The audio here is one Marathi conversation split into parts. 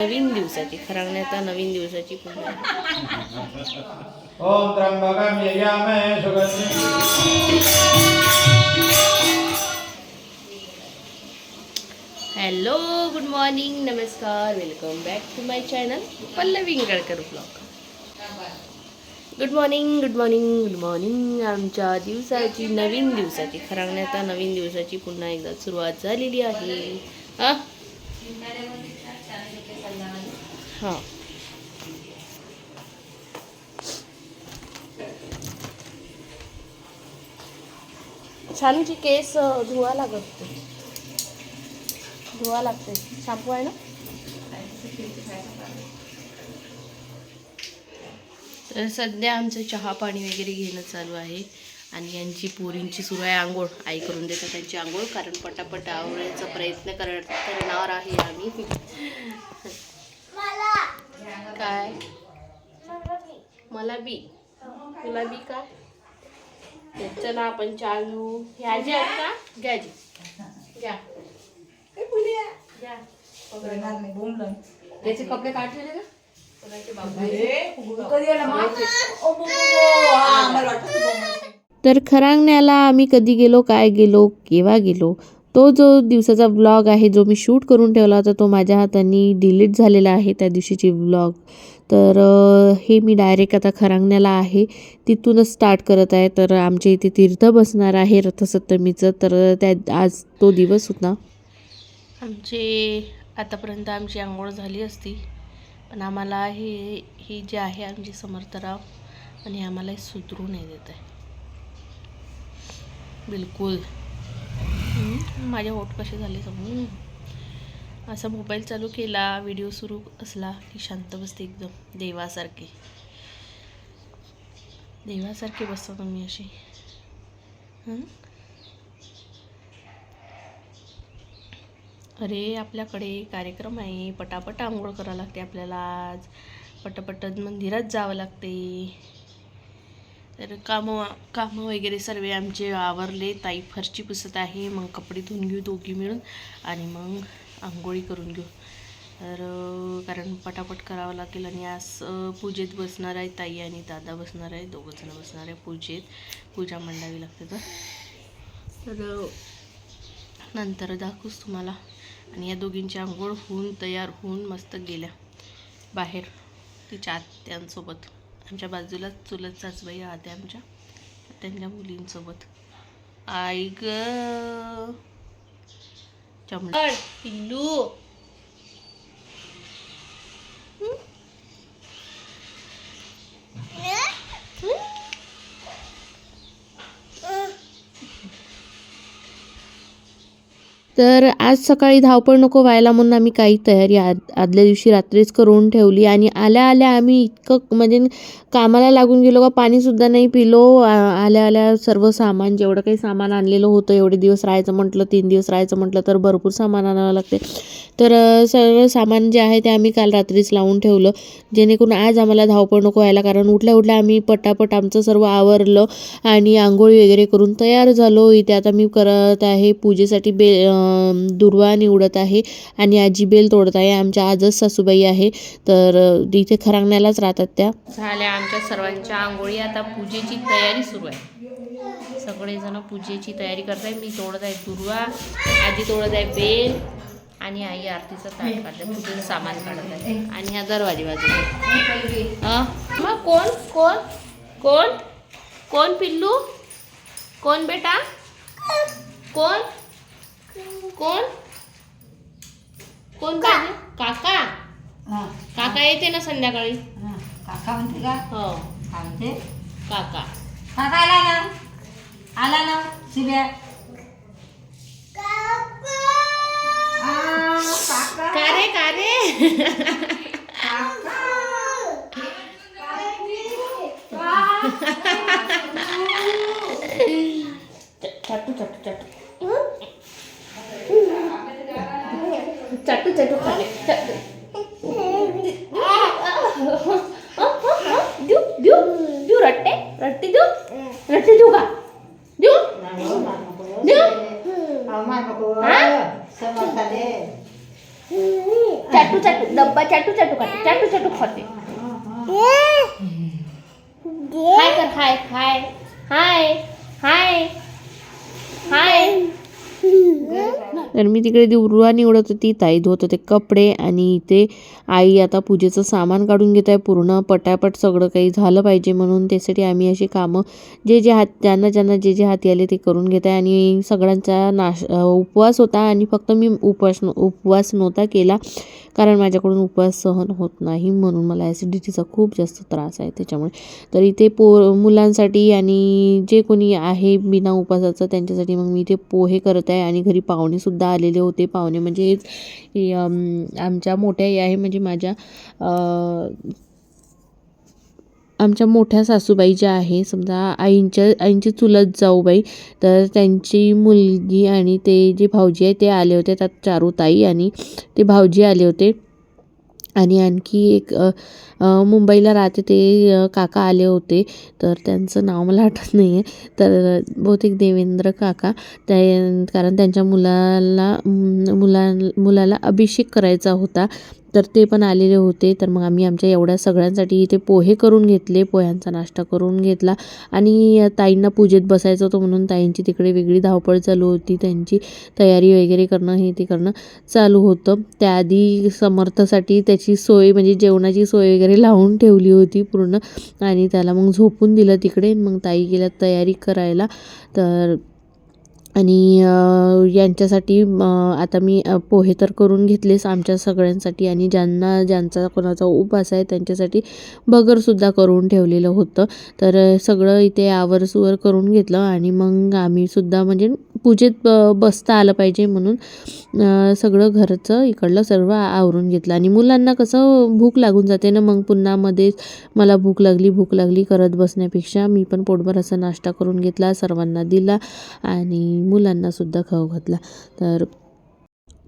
नवीन दिवसाची खरागण्याचा नवीन दिवसाची त्र्यम्बकं यजामहे सुगन्धिं हॅलो गुड मॉर्निंग नमस्कार welcome back to my channel Pallavi Ingalkar blog good morning good morning good morning आमच्या दिवसाची नवीन दिवसाची खरागण्याचा नवीन दिवसाची पुन्हा एकदा सुरुवात झालेली आहे. हा? हां. छानची केस धुवा लागत धुवा लागते. शॅम्पू आहे ना? तर सध्या आमचं चहा पाणी वगैरे घेणं चालू आहे आणि यांची पोरींची सुरू आहे आंघोळ. आई करून देतात त्यांची आंघोळ कारण पटापट आवडायचा प्रयत्न कर करणार आहे आम्ही. काय? मला बी. तुला बी काय? तर चला आपण चहा घेऊ. आजी आहेत का? घ्या घ्या. घ्या. त्याचे कपडे काढलेले का तर खरांगण्याला आम्ही कधी गेलो काय गेलो केव्हा गेलो? तो जो दिवसाचा व्लॉग आहे जो मी शूट करून ठेवला होता तो माझ्या हाताने डिलीट झालेला आहे त्या दिवशीची व्लॉग तर हे मी डायरेक्ट आता खरांगण्याला आहे. तिथूनच स्टार्ट करत आहे. तर आमच्या इथे तीर्थ बसणार आहे रथसप्तमीचं. तर त्या आज तो दिवस होता. आमचे आतापर्यंत आमची आंघोळ झाली असती. पण आम्हाला हे ही जे आहे आमचे समर्थराव आणि आम्हाला हे सुधरू नाही देत आहे. बिलकुल. माझे होठ कसे झाले समजून? असा मोबाईल चालू केला व्हिडिओ सुरू असला की शांत बसते एकदम देवासारखे. देवासारखे बसतो तुम्ही अशी अरे आपल्याकडे कार्यक्रम आहे. पटापट आंघोळ करावं लागते आपल्याला आज. पटापट मंदिरात जावं लागते. तर कामं कामं वगैरे सर्व आमचे आवरले. ताई फरची पुसत आहे. मग कपडे धुवून घेऊ दोघी मिळून. आणि मग आंघोळी करून घेऊ. तर कारण पटापट करावं लागेल आणि आज पूजेत बसणार आहे ताई आणि दादा बसणार आहे. दोघंजण बसणार आहे पूजेत. पूजा मांडावी लागते तर. तर नंतर दाखवूच तुम्हाला. आणि या दोघींची आंघोळ होऊन तयार होऊन मस्त गेल्या. बाहेर तिच्या आत्यांसोबत. आमच्या बाजूलाच चुलत सासूबाई आहात आमच्या. त्यांच्या मुलींसोबत. आई ग. पिल्लू. तर आज सकाळी धावपळ नको व्हायला म्हणून आम्ही काही तयारी आद आदल्या दिवशी रात्रीच करून ठेवली आणि आल्या आल्या आम्ही इतकं म्हणजे कामाला लागून गेलो का पाणीसुद्धा नाही पिलो. आ- आल्या आल्या सर्व सामान जेवढं काही सामान आणलेलं होतं एवढे दिवस राहायचं म्हटलं तीन दिवस राहायचं म्हटलं तर भरपूर सामान आणावं लागते. तर सर्व सामान जे आहे ते आम्ही काल रात्रीच लावून ठेवलं. जेणेकरून आज आम्हाला धावपळ नको व्हायला कारण उठल्या उठल्या आम्ही पटापट आमचं सर्व आवरलं आणि आंघोळी वगैरे करून तयार झालो. इथे आता मी करत आहे पूजेसाठी बे दुर्वा निवडत आहे आणि आजी बेल तोडत आहे. आमच्या आजच सासूबाई आहे. तर इथे खरांगण्यालाच राहतात त्या. झाल्या आमच्या सर्वांच्या आंघोळी. आता पूजेची तयारी सुरू आहे. सगळेजण पूजेची तयारी करत आहे मी तोडत आहे दुर्वा आजी तोडत आहे बेल आणि आई आरतीचं ताट काढते. पूजेचं सामान काढत आहे. आणि ह्या दरवाजी बाजू मग कोण? कोण? कोण? कोण पिल्लू? कोण बेटा? कोण? कोण? कोण पाहिजे? काका? हा, काका येते ना संध्याकाळी. हा. काका म्हणते का? हो. काय म्हणते काका. काका आला ना? आला ना शिव्या? आ, काका. का रे का रे चटू खाले चटू देऊ देऊ देऊ रट्टे रट्टे देऊ रट्टे देऊ का देऊ देऊ अहो, माय बाबा. हा? समोसा दे चाटू चाटू डब्बा चाटू चाटू चाटू खाते चाटू चाटू खाते हाय कर हाय हाय हाय हाय हाय तर मी तिकडे दिवरुआ निवडत होती ताई धुवत होते कपडे आणि इथे आई आता पूजेचं सामान काढून घेत आहे. पूर्ण पटापट सगळं काही झालं पाहिजे म्हणून त्यासाठी आम्ही अशी कामं जे जे हात ज्यांना ज्यांना जे जे हाती आले ते करून घेत आहे. आणि सगळ्यांचा नाश उपवास होता आणि फक्त मी उपवास उपवास नव्हता केला. कारण माझ्याकडून उपवास सहन होत नाही म्हणून मला ॲसिडिटीचा खूप जास्त त्रास आहे त्याच्यामुळे. तर इथे पो मुलांसाठी आणि जे कोणी आहे बिना उपवासाचं त्यांच्यासाठी मग मी इथे पोहे करत आहे. आणि घरी पाहुणेसुद्धा आलेले होते पाहुणे. म्हणजे आमच्या मोठ्या आई आहे म्हणजे माझ्या आमच्या मोठ्या सासूबाई ज्या आहे समजा आईंच्या आईंची चुलत जाऊबाई तर त्यांची मुलगी आणि ते जे भाऊजी आहे ते आले होते त्यात चारुताई आणि ते भाऊजी आले होते. आणि आणखी एक मुंबईला राहते ते काका आले होते. तर त्यांचं नाव मला आठवत नाही आहे तर बहुतेक देवेंद्र काका त्या कारण त्यांच्या मुलाला मुला मुलाला अभिषेक करायचा होता. तर ते पण आलेले होते. तर मग आम्ही आमच्या एवढ्या सगळ्यांसाठी इथे पोहे करून घेतले. पोह्यांचा नाश्ता करून घेतला. आणि ताईंना पूजेत बसायचं होतं म्हणून ताईंची तिकडे वेगळी धावपळ चालू होती. त्यांची तयारी वगैरे करणं हे ते करणं चालू होतं. त्याआधी समर्थासाठी त्याची सोय म्हणजे जेवणाची सोय वगैरे लावून ठेवली होती पूर्ण. आणि त्याला मग झोपून दिलं तिकडे. मग ताई गेल्या तयारी करायला. तर आणि यांच्यासाठी आता मी पोहे तर करून घेतलेच आमच्या सगळ्यांसाठी आणि ज्यांना ज्यांचा कोणाचा उपवास आहे त्यांच्यासाठी बगरसुद्धा करून ठेवलेलं होतं. तर सगळं इथे आवरसुवर करून घेतलं आणि मग आम्हीसुद्धा म्हणजे पूजेत ब बसता आलं पाहिजे म्हणून सगळं घरचं इकडलं सर्व आवरून घेतलं. आणि मुलांना कसं भूक लागून जाते ना मग पुन्हा मध्येच मला भूक लागली भूक लागली करत बसण्यापेक्षा मी पण पोटभर असा नाश्ता करून घेतला सर्वांना दिला आणि मुलांनासुद्धा खाऊ घातला. तर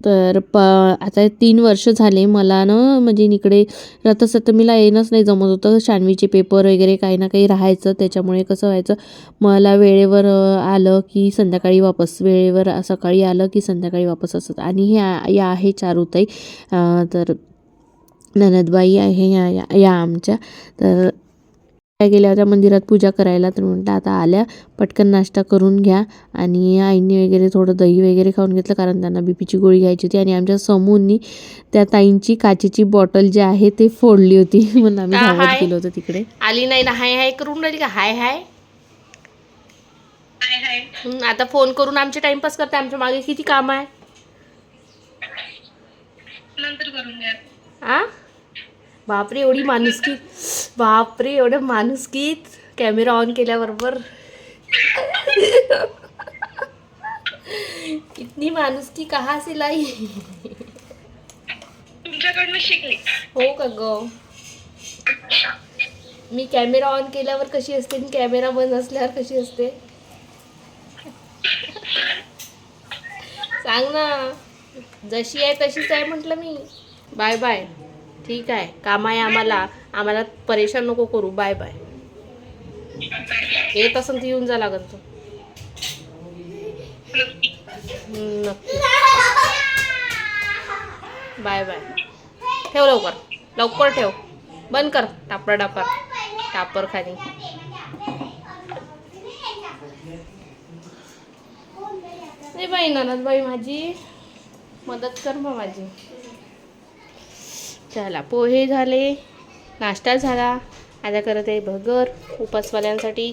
तर प आता तीन वर्ष झाले मला ना म्हणजे इकडे रथसप्तमीला येणंच नाही जमत होतं. शानवीचे पेपर वगैरे काही ना काही राहायचं त्याच्यामुळे कसं व्हायचं मला वेळेवर आलं की संध्याकाळी वापस वेळेवर सकाळी आलं की संध्याकाळी वापस असत. आणि हे या आहे चारुताई तर ननदबाई आहे या या- या आमच्या. तर गेल्या होत्या मंदिरात पूजा करायला. तर म्हटलं आता आल्या पटकन नाश्ता करून घ्या. आणि आईंनी वगैरे थोडं दही वगैरे खाऊन घेतलं कारण त्यांना बीपीची गोळी घ्यायची होती. आणि आमच्या समूहनी त्या ताईंची काचेची बॉटल जी आहे ते फोडली होती. म्हणून आम्ही धावत. गेलो होतो तिकडे. आली नाही ना हाय हाय करून राहिली का? हाय हाय. हं, आता फोन करून आमचे टाइमपास करते. आमच्या मागे किती काम आहे? आ? बापरे एवढी माणुसकी बापरे एवढं माणुसकीत कॅमेरा ऑन केल्याबरोबर कितनी माणुसकी कहा से लाई? तुमच्याकडनं शिकले. हो का ग? मी कॅमेरा ऑन केल्यावर कशी असते आणि कॅमेरा बंद असल्यावर कशी असते? सांग ना. जशी आहे तशीच आहे म्हटलं मी. बाय बाय ठीक आहे. काम आहे आम्हाला. आम्हाला परेशान नको करू. बाय बाय येत असेल तर येऊन जा लागत तू. नक्की. बाय बाय ठेव लवकर. लवकर ठेव. बंद कर. टापर टापर टापर खाली. नाही बाई ननद बाई माझी. मदत कर मग माझी. चला पोहे झाले नाश्ता झाला. आता करत आहे भगर उपासवाल्यांसाठी.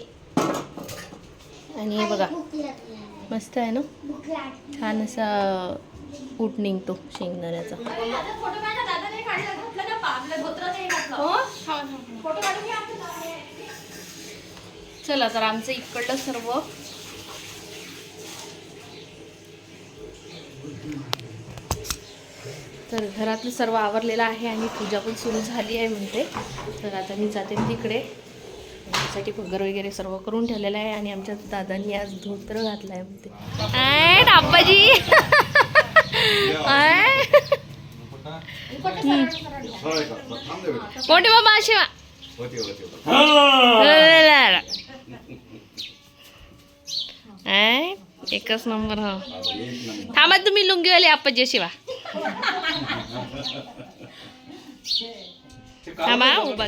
आणि हे बघा मस्त आहे ना? छान असा ऊट निघतो शेंगदाण्याचा. हो? चला तर आमचं इकडलं सर्व तर घरातलं सर्व आवरलेलं आहे आणि पूजा पण सुरू झाली आहे म्हणते. तर आता मी जाते तिकडे. त्यासाठी भगर वगैरे सर्व करून ठेवलेलं आहे आणि आमच्या दादांनी आज धोत्र घातलं आहे म्हणते. आय, आप्पाजी. आय. कोणते बाबा शिवा आय, एकच नंबर हा. थांबा तुम्ही लुंगीवाले आप्पाजी शिवा थांबा उभा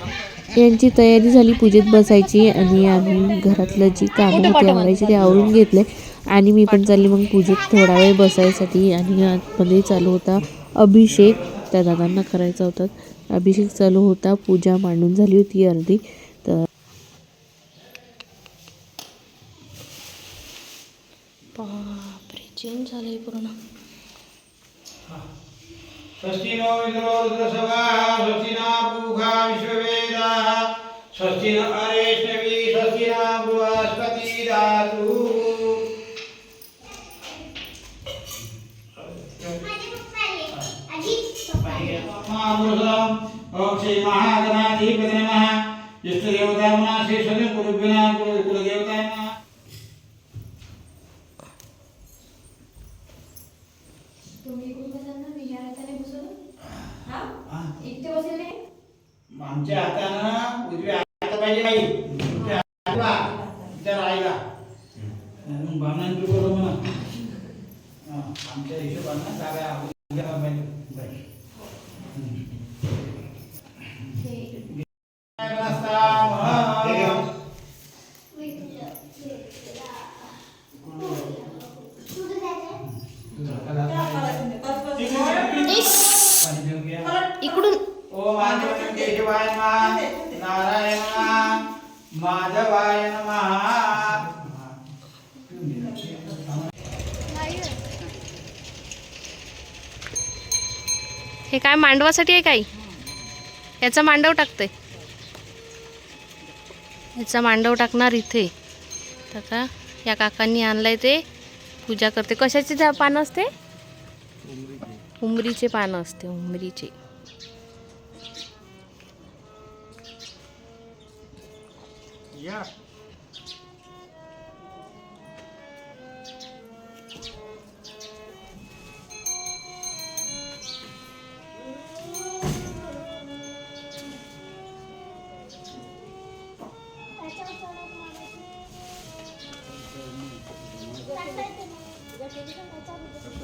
यांची तयारी झाली पूजेत बसायची आणि आम्ही घरातलं जी कामं होती आवरायची ते आवरून घेतले. आणि मी पण चालली मग पूजेत थोडा वेळ बसायसाठी आणि आतमध्ये चालू होता अभिषेक. त्या दादांना करायचा होता. अभिषेक चालू होता पूजा मांडून झाली होती अर्धी. तर बापरे चेंज झालंय पूर्ण. स्वस्ति नो विद्रो रुद्रसभा स्वस्ति ना पूषा विश्ववेदाः स्वस्ति न अरेष्णवी स्वस्ति ना बृहस्पति धातु महापुरुषम् ओम श्री महागणाधिपति नमः इष्टदेवता श्री कुलदेवता नमः आमच्या हातानं उजव्या हातात पाहिजे बाई. उजव्या त्या राहिला म्हणून बामणांची बोलव म्हणा. आमच्या हिशोबानं डाव्या उजव्या हाताला पाहिजे. बाई. मांडवासाठी आहे काही? याचा मांडव टाकते याचा मांडव टाकणार इथे. तर या काकांनी आणलाय ते. पूजा करते. कशाचे पानं असते? उमरीचे पानं असते उमरीचे.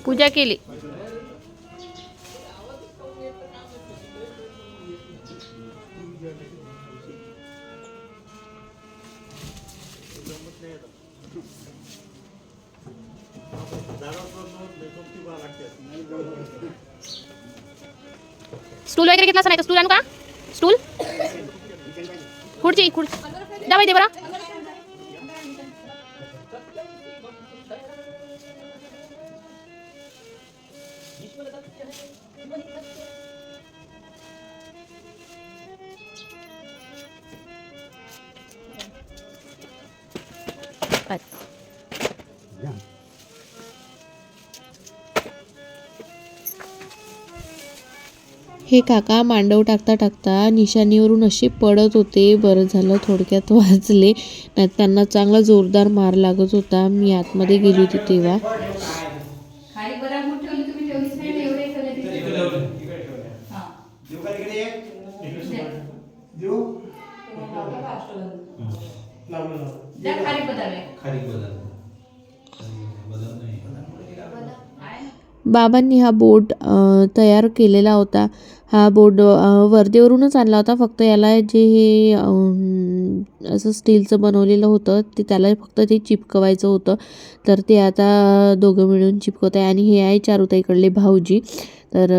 पूजा केली. स्टूल वगैरे घेतला असं नाही तर स्टूल आणू का? स्टूल? खुर्ची खुर्ची. द्या दे बरा. हे काका मांडव टाकता टाकता निशाणीवरून असे पडत होते. बरं झालं थोडक्यात वाचले नाही त्यांना चांगला जोरदार मार लागत होता. मी आतमध्ये गेली होती तेव्हा. हा. बाबांनी हा बोर्ड अ, तयार केलेला होता. हा बोर्ड वर्धेवरूनच आणला होता. फक्त याला जे हे असं स्टीलचं बनवलेलं होतं ते त्याला फक्त ते चिपकवायचं होतं. तर ते आता दोघं मिळून चिपकवत आहे. आणि हे आहे चारुताईकडले भाऊजी. तर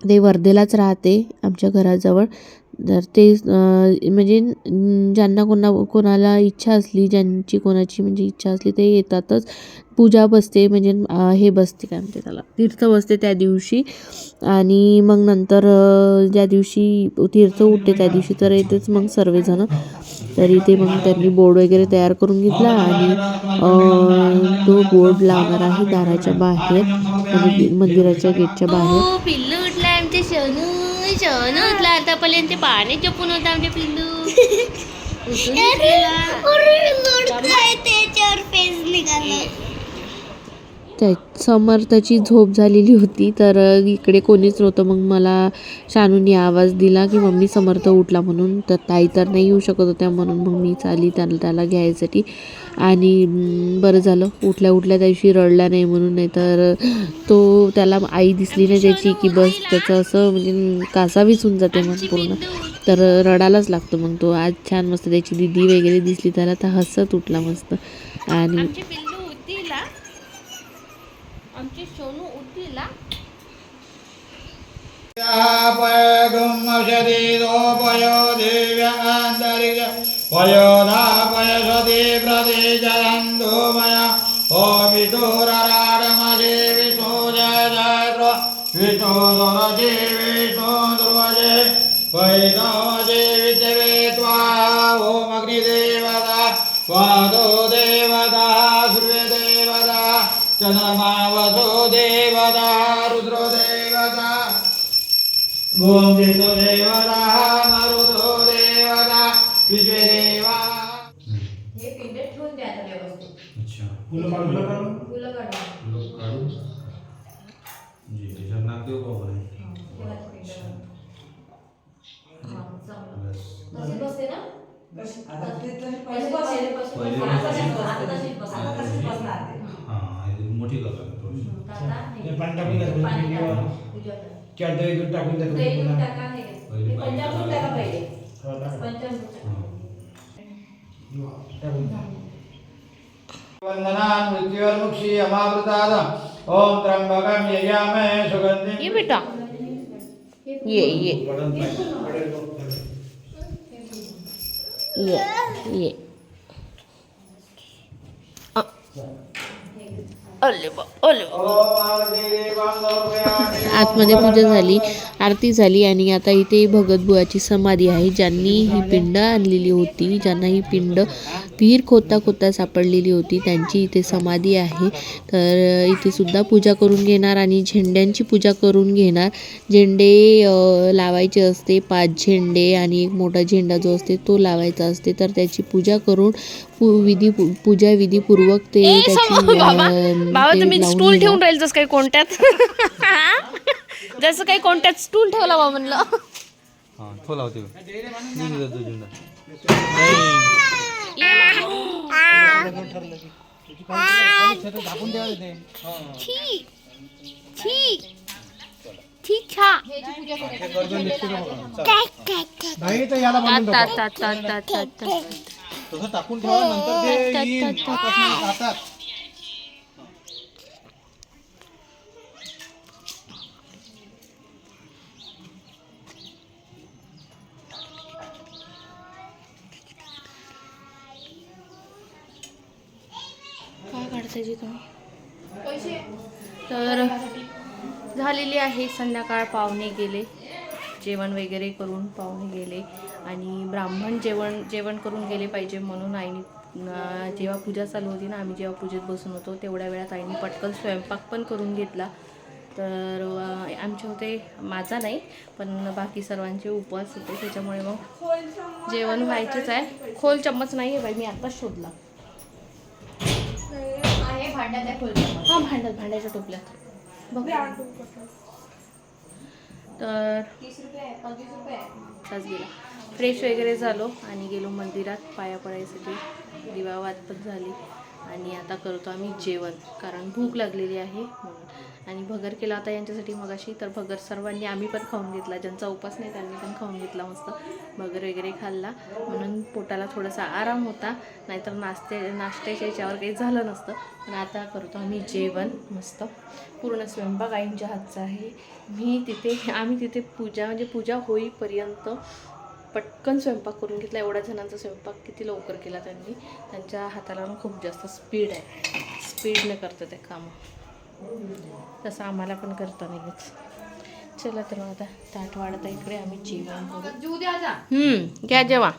ते वर्धेलाच राहते आमच्या घराजवळ. तर ते म्हणजे ज्यांना कोणा कोणाला इच्छा असली ज्यांची कोणाची म्हणजे इच्छा असली ते येतातच. पूजा बसते म्हणजे हे बसते काय म्हणते त्याला तीर्थ बसते त्या दिवशी. आणि मग नंतर ज्या दिवशी तीर्थ उठते त्या दिवशी तर येतेच मग सर्वजण. तर इथे मग त्यांनी बोर्ड वगैरे तयार करून घेतला आणि तो बोर्ड लावणार आहे दाराच्या बाहेर मंदिराच्या गेटच्या बाहेर. ओ पिल्लू उठला आमचे शनू शनू उठला आतापर्यंत पाणी जपून होता आमचे पिल्लू उठून उठलेला. त्या समर्थची झोप झालेली होती तर इकडे कोणीच नव्हतं. मग मला शानूनी आवाज दिला की मम्मी समर्थ उठला म्हणून. तर ताई तर नाही येऊ शकत होत्या म्हणून मग मी चाली त्याला त्याला घ्यायसाठी. आणि बरं झालं. उठल्या उठल्या त्या दिवशी रडला नाही म्हणून. नाही तर तो त्याला आई दिसली नाही त्याची की बस त्याचं असं म्हणजे कासा होऊन जाते मग पूर्ण. तर रडायलाच लागतो मग तो. आज छान मस्त त्याची दिदी वगैरे दिसली त्याला तर हसत उठला मस्त. आणि आमची बिल्लू उठीला आमची सोनू उठीला पयो दिव्यान्तरिक्ष पयोधापयसति प्रदेशयन्तु मया ओ विदुरराडमजे विष्णु जय जय विष्णु दुरजे विष्णु ध्रुवजे वैष्णवजे विद्यवे त्वा ॐ अग्निदेवता वादो देवता सूर्यदेवता चन्द्रमावतो देवता रुद्रो देवता देतो देवता मरुतो देवता विश्वे देवा हे पिंड ठेवून द्या आता व्यवस्थित अच्छा फुलं काढून काढून फुलं काढा लोक काढून जी त्याच्यात नाक देऊ का आपण? तेव्हाच पिंड काढा. हा, चांगलं. बस. तशी बसते ना आता ते तरी पहिले पहिले बसेल, बसेल. बसेल. पहिले आता तशीच बसेल. बस- आता तशीच बस. आता तशीच बसणार ते. हा हे मोठी आम्ही थोडीशी आता ते हे. पाणी टाकून द्या, पाणी पिंडीवर. चार दूध टाकून द्या दही दूध. टाका, हे. हे पंचामृत टाका. पहिले. हो. पंचामृत मृत्युर्मुक्षी अमावृताद ओम ये बेटा ये ये ये ये आतमध्ये पूजा झाली आरती झाली आणि आता इथे भगतबुवाची समाधी आहे ज्यांनी ही पिंड आणलेली होती ज्यांना ही पिंड विहीर खोदता खोदता सापडलेली होती त्यांची इथे समाधी आहे. तर इथे सुद्धा पूजा करून घेणार आणि झेंड्यांची पूजा करून घेणार. झेंडे लावायचे असते पाच झेंडे आणि एक मोठा झेंडा जो असते तो लावायचा असते. तर त्याची पूजा करून पू विधी पूजा विधीपूर्वक ते त्याची बाबा तुम्ही स्टूल. ठेवून राहील जसं काही कोणत्यात जसं काही कोणत्यात स्टूल ठेवला बा म्हणलं. हा तो. लावते निघू दे तो जी तुम्ही तर झालेली आहे संध्याकाळ पाहुणे गेले. जेवण वगैरे करून पाहुणे गेले. आणि ब्राह्मण जेवण जेवण करून गेले पाहिजे म्हणून आईने जेव्हा पूजा चालू होती ना आम्ही जेव्हा पूजेत बसून होतो तेवढ्या वेळात आईने पटकन स्वयंपाक पण करून घेतला. तर आमचे होते माझा नाही पण बाकी सर्वांचे उपवास होते. त्याच्यामुळे मग जेवण व्हायचेच आहे. खोल चम्मच नाही आहे बाई मी आत्ताच शोधला. भांड्यात आहे. हा भांड्यात भांड्याच्या टोपल्यात बघ. तर तीस रुपये आहे पंचवीस रुपये आहे. तास गेला फ्रेश वगैरे झालो आणि गेलो मंदिरात. पाया पडायसाठी. दिवावात पण झाली. आणि आता करतो आम्ही जेवण कारण भूक लागलेली आहे म्हणून. आणि भगर केला होता यांच्यासाठी मगाशी तर भगर सर्वांनी आम्ही पण खाऊन घेतला. ज्यांचा उपास नाही त्यांनी पण खाऊन घेतला मस्त भगर वगैरे खाल्ला. म्हणून पोटाला थोडासा आराम होता. नाहीतर नाश्ते नाश्त्याच्या याच्यावर काही झालं नसतं. पण आता करतो आम्ही जेवण मस्त. पूर्ण स्वयंपाक आईंच्या हातचा आहे. मी तिथे आम्ही तिथे पूजा म्हणजे पूजा होईपर्यंत पटकन स्वयंपाक करून घेतला. एवढ्या जणांचा स्वयंपाक किती लवकर केला त्यांनी. त्यांच्या हाताला खूप जास्त स्पीड आहे. स्पीडने करतं ते कामं. तसं आम्हाला पण करता नाही येत चला तर मग आता ताट वाढता इकडे आम्ही जेवण करू. द्या हम्म, घ्या जेवा.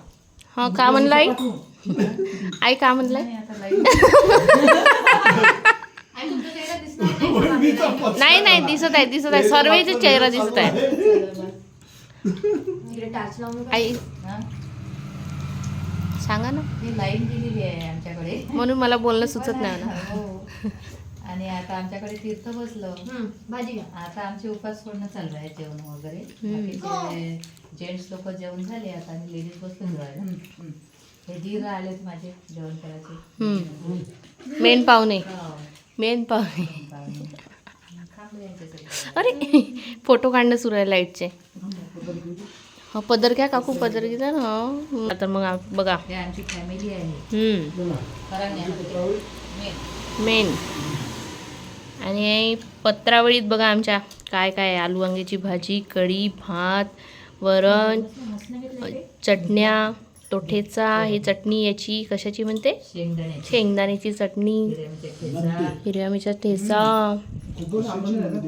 हा का म्हणलं आई आई का म्हणलंय? नाही नाही. दिसत आहे दिसत आहे. सर्वेचे चेहरा दिसत आहे इकडे टाच लावून बघा. आई. हा? सांगा ना. ही लाईन दिलेली आहे आमच्याकडे. म्हणून मला बोलणं सुचत नाही ना. हो. आणि आता आमच्याकडे तीर्थ बसलं. भाजी आता आमचे उपास सोडणं चालू आहे जेवण वगैरे. जेंट्स लोक जेवण झाले आता आणि लेडीज बसलो जेवायला. हे धीर आलेत माझे जेवण करायचे. मेन पाहुणे. हो. मेन पाहुणे पाहुणे. थांबले यांचे सगळे. अरे फोटो काढणं सुरू आहे लाईटचे हा पदर घ्या काकू पदर घ्या. ना हा. आता मग बघा. आमची फॅमिली आहे. मेन आणि पत्रावळीत बघा आमच्या काय काय. आलू वांग्याची भाजी कढी भात वरण चटण्या. तो ठेचा ही चटणी याची कशाची म्हणते? शेंगदाण्याची. शेंगदाण्याची चटणी. हिरव्या मिरच्या ठेचा.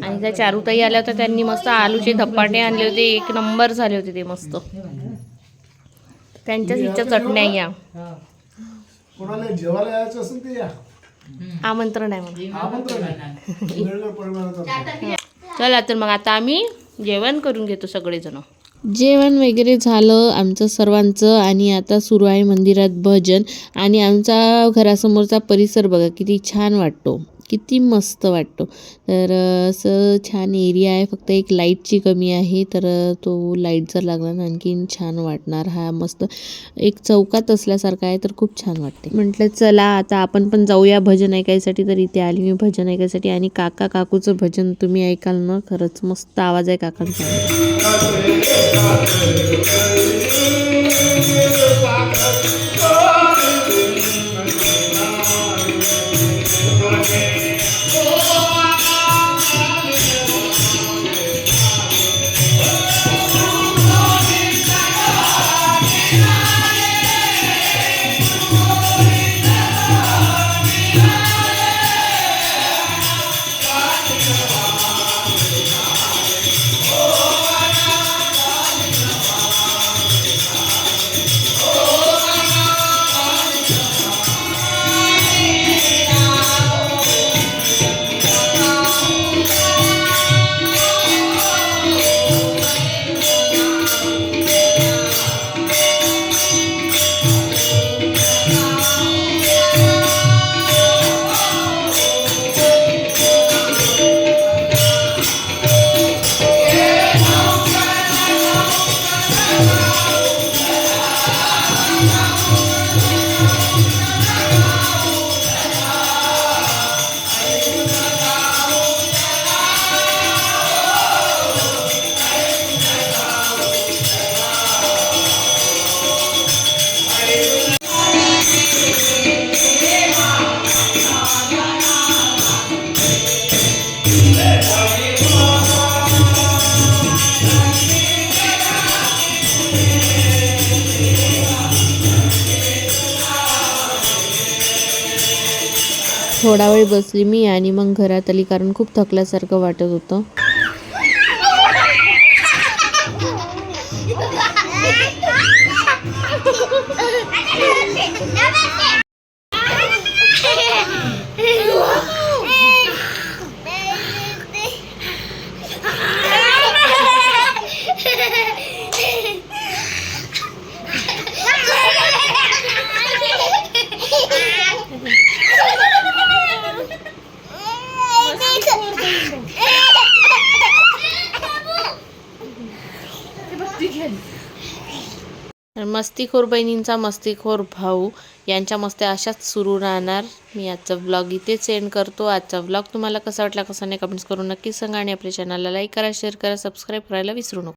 आणि त्या चारूताई आल्या होत्या त्यांनी मस्त आलूचे धपाटे आणले होते. एक नंबर झाले होते ते मस्त. त्यांच्याच इच्छा चटण्या या. हो. आमंत्रण आहे परिवाराचं चला तर मग आता आम्ही जेवण करून घेतो सगळेजण. जेवण वगैरे झालं आमचं सर्वांचं आणि आता सुरू आहे मंदिरात भजन. आणि आमचा घरासमोरचा परिसर बघा किती छान वाटतो. किती मस्त वाटतो. तर असं छान एरिया आहे फक्त एक लाईटची कमी आहे तर तो लाइट जर लागला ना आणखीन छान वाटणार हा मस्त. एक चौकात असल्यासारखा आहे तर खूप छान वाटते. म्हटलं चला आता आपण पण जाऊया भजन ऐकायसाठी तर इथे आली मी भजन ऐकायसाठी. आणि काका काकूचं भजन तुम्ही ऐकाल ना खरंच मस्त आवाज आहे काकांचा. बसली मी आणि मग घरात आली कारण खूप थकल्यासारखं वाटत होतं. मस्तीखोर बहिणींचा मस्तीखोर भाऊ यांच्या मस्त्या अशाच सुरू राहणार. मी आजचा व्लॉग इथेच सेंड करतो. आजचा व्लॉग तुम्हाला कसा वाटला कसा नाही कमेंट्स करून नक्की सांगा आणि आपल्या चॅनलला लाईक करा शेअर करा सबस्क्राईब करायला विसरू नका.